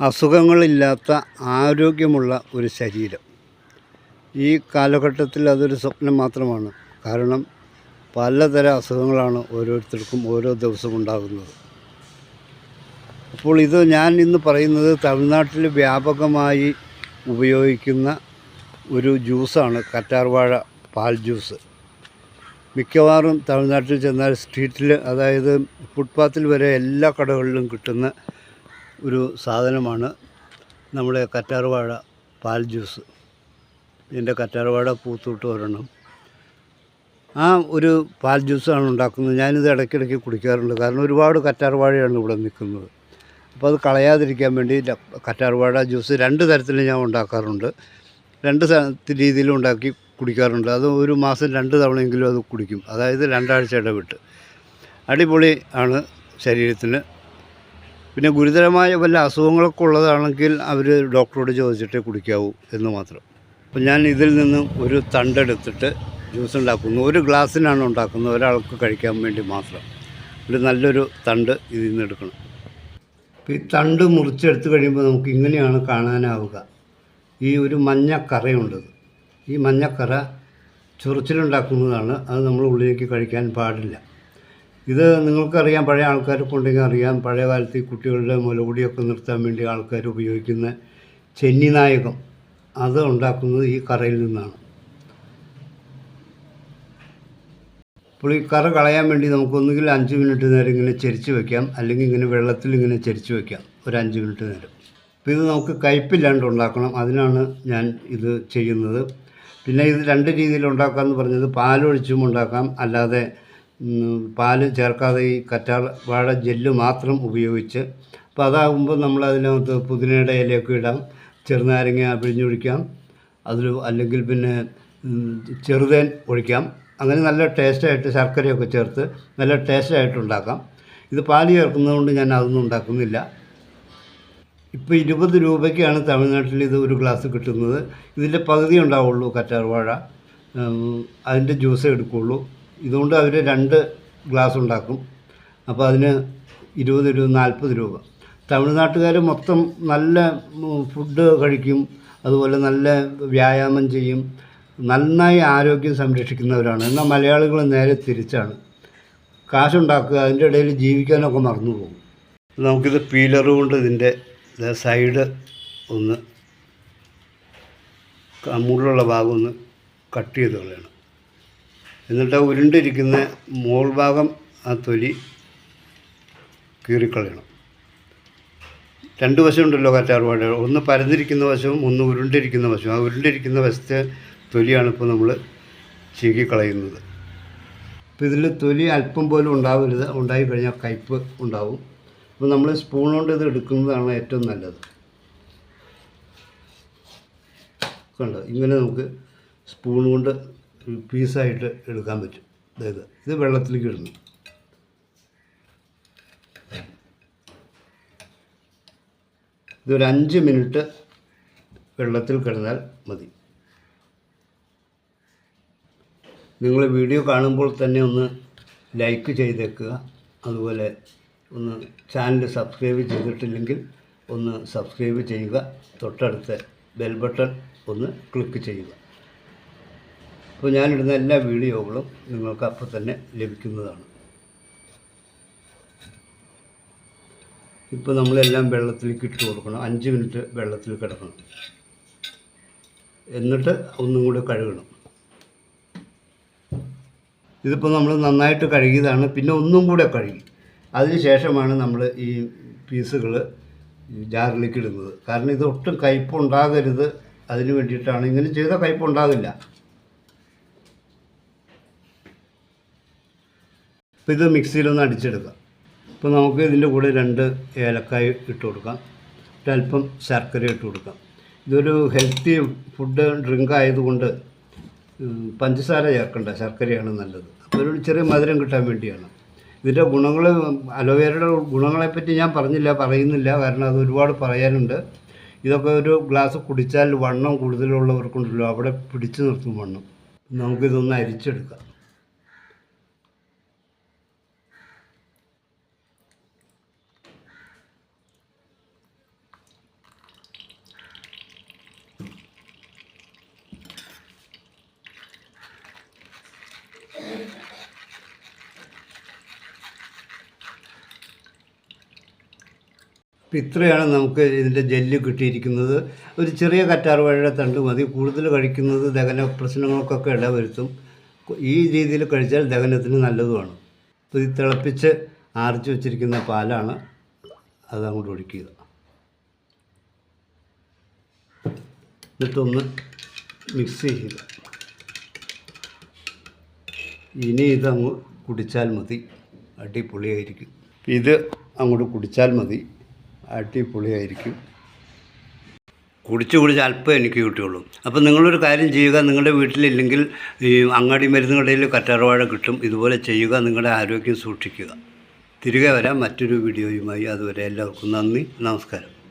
അസുഖങ്ങളില്ലാത്ത ആരോഗ്യമുള്ള ഒരു ശരീരം. ഈ കാലഘട്ടത്തിൽ അതൊരു സ്വപ്നം മാത്രമാണ്. കാരണം പലതരം അസുഖങ്ങളാണ് ഓരോരുത്തർക്കും ഓരോ ദിവസവും ഉണ്ടാകുന്നത്. അപ്പോൾ ഇത് ഞാൻ ഇന്ന് പറയുന്നത് തമിഴ്നാട്ടിൽ വ്യാപകമായി ഉപയോഗിക്കുന്ന ഒരു ജ്യൂസാണ് കറ്റാർവാഴ പാൽ ജ്യൂസ്. മിക്കവാറും തമിഴ്നാട്ടിൽ ചെന്നാൽ സ്ട്രീറ്റിൽ അതായത് ഫുട്പാത്തിൽ വരെ എല്ലാ കടകളിലും കിട്ടുന്ന ഒരു സാധനമാണ് നമ്മുടെ കറ്റാർവാഴ പാൽ ജ്യൂസ്. ഇതിന്റെ കറ്റാർവാഴ പൂത്തൂട്ട് ഒരെണ്ണം. ആ ഒരു പാൽ ജ്യൂസാണ് ഉണ്ടാക്കുന്നത്. ഞാനിത് ഇടയ്ക്കിടയ്ക്ക് കുടിക്കാറുണ്ട്. കാരണം ഒരുപാട് കറ്റാർവാഴയാണ് ഇവിടെ നിൽക്കുന്നത്. അപ്പോൾ അത് കളയാതിരിക്കാൻ വേണ്ടി കറ്റാർവാഴ ജ്യൂസ് രണ്ട് തരത്തിൽ ഞാൻ ഉണ്ടാക്കാറുണ്ട്. രണ്ട് രീതിയിലും ഉണ്ടാക്കി കുടിക്കാറുണ്ട്. അത് ഒരു മാസം രണ്ട് തവണയെങ്കിലും അത് കുടിക്കും. അതായത് രണ്ടാഴ്ച ഇടവിട്ട്. അടിപൊളി ആണ് ശരീരത്തിന്. പിന്നെ ഗുരുതരമായ വല്ല അസുഖങ്ങളൊക്കെ ഉള്ളതാണെങ്കിൽ അവർ ഡോക്ടറോട് ചോദിച്ചിട്ടേ കുടിക്കാവൂ എന്ന് മാത്രം. അപ്പം ഞാൻ ഇതിൽ നിന്ന് ഒരു തണ്ടെടുത്തിട്ട് ജ്യൂസ് ഉണ്ടാക്കുന്നു. ഒരു ഗ്ലാസ്സിനാണ് ഉണ്ടാക്കുന്നത്. ഒരാൾക്ക് കഴിക്കാൻ വേണ്ടി മാത്രം. ഒരു നല്ലൊരു തണ്ട് ഇതിൽ നിന്ന് എടുക്കണം. ഈ തണ്ട് മുറിച്ചെടുത്ത് കഴിയുമ്പോൾ നമുക്ക് ഇങ്ങനെയാണ് കാണാനാവുക. ഈ ഒരു മഞ്ഞക്കറയുണ്ടത് കറയുണ്ട്. ഈ മഞ്ഞക്കറ ചൊറിച്ചിലുണ്ടാക്കുന്നതാണ്. അത് നമ്മൾ ഉള്ളിലേക്ക് കഴിക്കാൻ പാടില്ല. ഇത് നിങ്ങൾക്കറിയാം പഴയ ആൾക്കാരൊക്കെ ഉണ്ടെങ്കിൽ അറിയാം. പഴയ കാലത്ത് ഈ കുട്ടികളുടെ മുലകുടിയൊക്കെ നിർത്താൻ വേണ്ടി ആൾക്കാർ ഉപയോഗിക്കുന്ന ചെന്നി നായകം അത് ഉണ്ടാക്കുന്നത് ഈ കറയിൽ നിന്നാണ്. അപ്പോൾ ഈ കറ കളയാൻ വേണ്ടി നമുക്കൊന്നുകിൽ അഞ്ച് മിനിറ്റ് നേരം ഇങ്ങനെ ചരിച്ച് വെക്കാം അല്ലെങ്കിൽ ഇങ്ങനെ വെള്ളത്തിൽ ഇങ്ങനെ ചരിച്ച് വെക്കാം ഒരു അഞ്ച് മിനിറ്റ് നേരം. അപ്പോൾ ഇത് നമുക്ക് കയ്പില്ലാണ്ട് ഉണ്ടാക്കണം അതിനാണ് ഞാൻ ഇത് ചെയ്യുന്നത്. പിന്നെ ഇത് രണ്ട് രീതിയിൽ ഉണ്ടാക്കാമെന്ന് പറഞ്ഞത് പാലൊഴിച്ചും ഉണ്ടാക്കാം അല്ലാതെ പാൽ ചേർക്കാതെ ഈ കറ്റാർ വാഴ ജെല്ല് മാത്രം ഉപയോഗിച്ച് അപ്പോൾ അതാകുമ്പോൾ നമ്മൾ അതിനകത്ത് പുതിനയുടെ ഇലയൊക്കെ ഇടാം ചെറുനാരങ്ങ പിഴിഞ്ഞൊഴിക്കാം അതിൽ അല്ലെങ്കിൽ പിന്നെ ചെറുതേൻ ഒഴിക്കാം. അങ്ങനെ നല്ല ടേസ്റ്റായിട്ട് ശർക്കരയൊക്കെ ചേർത്ത് നല്ല ടേസ്റ്റായിട്ട് ഉണ്ടാക്കാം. ഇത് പാൽ ചേർക്കുന്നതുകൊണ്ട് ഞാൻ അതൊന്നും ഉണ്ടാക്കുന്നില്ല. ഇപ്പോൾ ഇരുപത് രൂപയ്ക്കാണ് തമിഴ്നാട്ടിൽ ഇത് ഒരു ഗ്ലാസ് കിട്ടുന്നത്. ഇതിന്റെ പകുതി ഉണ്ടാവുള്ളൂ കറ്റാർവാഴ. അതിന്റെ ജ്യൂസേ എടുക്കുകയുള്ളൂ ഇതുകൊണ്ട് അവർ രണ്ട് ഗ്ലാസ് ഉണ്ടാക്കും. അപ്പോൾ അതിന് ഇരുപത് രൂപ നാൽപ്പത് രൂപ. തമിഴ്നാട്ടുകാർ മൊത്തം നല്ല ഫുഡ് കഴിക്കും. അതുപോലെ നല്ല വ്യായാമം ചെയ്യും. നന്നായി ആരോഗ്യം സംരക്ഷിക്കുന്നവരാണ്. എന്നാൽ മലയാളികൾ നേരെ തിരിച്ചാണ്. കാശുണ്ടാക്കുക അതിന്റെ ഇടയിൽ ജീവിക്കാനൊക്കെ മറന്നു പോകും. നമുക്കിത് പീലർ കൊണ്ട് ഇതിന്റെ സൈഡ് ഒന്ന് മുകളിലുള്ള ഭാഗം ഒന്ന് കട്ട് ചെയ്ത് കളയണം. എന്നിട്ട് ഉരുണ്ടിരിക്കുന്ന മോൾ ഭാഗം ആ തൊലി കീറിക്കളയണം. രണ്ട് വശമുണ്ടല്ലോ കറ്റാർവാഴ ഒന്ന് പരന്നിരിക്കുന്ന വശവും ഒന്ന് ഉരുണ്ടിരിക്കുന്ന വശവും. ആ ഉരുണ്ടിരിക്കുന്ന വശത്തെ തൊലിയാണ് ഇപ്പോൾ നമ്മൾ ചീകിക്കളയുന്നത്. അപ്പോൾ ഇതിൽ തൊലി അല്പം പോലും ഉണ്ടാവരുത്. ഉണ്ടായി കഴിഞ്ഞാൽ കയ്പ്പ് ഉണ്ടാവും. അപ്പോൾ നമ്മൾ സ്പൂൺ കൊണ്ട് ഇത് എടുക്കുന്നതാണ് ഏറ്റവും നല്ലത്. കണ്ടോ? ഇങ്ങനെ നമുക്ക് സ്പൂൺ കൊണ്ട് പീസായിട്ട് എടുക്കാൻ പറ്റും. അതായത് ഇത് വെള്ളത്തിലേക്ക് ഇടുന്നു ഇതൊരു അഞ്ച് മിനിറ്റ് വെള്ളത്തിൽ കിടന്നാൽ മതി. നിങ്ങൾ വീഡിയോ കാണുമ്പോൾ തന്നെ ഒന്ന് ലൈക്ക് ചെയ്തേക്കുക. അതുപോലെ ഒന്ന് ചാനൽ സബ്സ്ക്രൈബ് ചെയ്തിട്ടില്ലെങ്കിൽ ഒന്ന് സബ്സ്ക്രൈബ് ചെയ്യുക. തൊട്ടടുത്ത് ബെൽ ബട്ടൺ ഒന്ന് ക്ലിക്ക് ചെയ്യുക. അപ്പോൾ ഞാനിടുന്ന എല്ലാ വീഡിയോകളും നിങ്ങൾക്ക് അപ്പോൾ തന്നെ ലഭിക്കുന്നതാണ്. ഇപ്പോൾ നമ്മളെല്ലാം വെള്ളത്തിലേക്ക് ഇട്ട് കൊടുക്കണം. അഞ്ച് മിനിറ്റ് വെള്ളത്തിൽ കിടക്കണം. എന്നിട്ട് ഒന്നും കൂടി കഴുകണം. ഇതിപ്പോൾ നമ്മൾ നന്നായിട്ട് കഴുകിയതാണ്. പിന്നെ ഒന്നും കൂടെ കഴുകി. അതിന് ശേഷമാണ് നമ്മൾ ഈ പീസുകൾ ജാറിലേക്ക് ഇടുന്നത്. കാരണം ഇത് ഒട്ടും കയ്പുണ്ടാകരുത് അതിന് വേണ്ടിയിട്ടാണ്. ഇങ്ങനെ ചെയ്താൽ കയ്പുണ്ടാകില്ല അപ്പോൾ ഇത് മിക്സിയിലൊന്ന് അടിച്ചെടുക്കാം ഇപ്പോൾ നമുക്ക് ഇതിന്റെ കൂടെ രണ്ട് ഏലക്കായ ഇട്ട് കൊടുക്കാം. ഒരല്പം ശർക്കര ഇട്ട് കൊടുക്കാം. ഇതൊരു ഹെൽത്തി ഫുഡ് ഡ്രിങ്ക് ആയതുകൊണ്ട് പഞ്ചസാര ചേർക്കണ്ട. ശർക്കരയാണ് നല്ലത്. അപ്പോൾ ഒരു ചെറിയ മധുരം കിട്ടാൻ വേണ്ടിയാണ്. ഇതിന്റെ ഗുണങ്ങൾ അലോവേരയുടെ ഗുണങ്ങളെപ്പറ്റി ഞാൻ പറഞ്ഞില്ല പറയുന്നില്ല. കാരണം അത് ഒരുപാട് പറയാനുണ്ട്. ഇതൊക്കെ ഒരു ഗ്ലാസ് കുടിച്ചാൽ വണ്ണം കൂടുതലുള്ളവർക്കുണ്ടല്ലോ. അവിടെ പിടിച്ചു നിർത്തും വണ്ണം. നമുക്കിതൊന്ന് അരിച്ചെടുക്കാം. ഇത്രയാണ് നമുക്ക് ഇതിന്റെ ജെല്ല് കിട്ടിയിരിക്കുന്നത്. ഒരു ചെറിയ കറ്റാർ വാഴയുടെ തണ്ട് മതി. കൂടുതൽ കഴിക്കുന്നത് ദഹന പ്രശ്നങ്ങൾക്കൊക്കെ ഇടവരുത്തും. ഈ രീതിയിൽ കഴിച്ചാൽ ദഹനത്തിന് നല്ലതുമാണ്. ഇത് തിളപ്പിച്ച് ആർച്ച് വെച്ചിരിക്കുന്ന പാലാണ് അത് അങ്ങോട്ട് ഒഴിക്കുക. എന്നിട്ടൊന്ന് മിക്സ് ചെയ്യുക. ഇനി ഇതങ്ങ് കുടിച്ചാൽ മതി. അടിപൊളിയായിരിക്കും. ഇത് അങ്ങോട്ട് കുടിച്ചാൽ മതി. അടിപൊളിയായിരിക്കും. കുടിച്ച് കുടിച്ച് അല്പം എനിക്ക് കിട്ടുകയുള്ളൂ. അപ്പോൾ നിങ്ങളൊരു കാര്യം ചെയ്യുക നിങ്ങളുടെ വീട്ടിലില്ലെങ്കിൽ ഈ അങ്ങാടി മരുന്നുകടയിൽ കറ്റാർവാഴ കിട്ടും ഇതുപോലെ ചെയ്യുക നിങ്ങളുടെ ആരോഗ്യം സൂക്ഷിക്കുക. തിരികെ വരാം. മറ്റൊരു വീഡിയോയുമായി അതുവരെ എല്ലാവർക്കും നന്ദി നമസ്കാരം.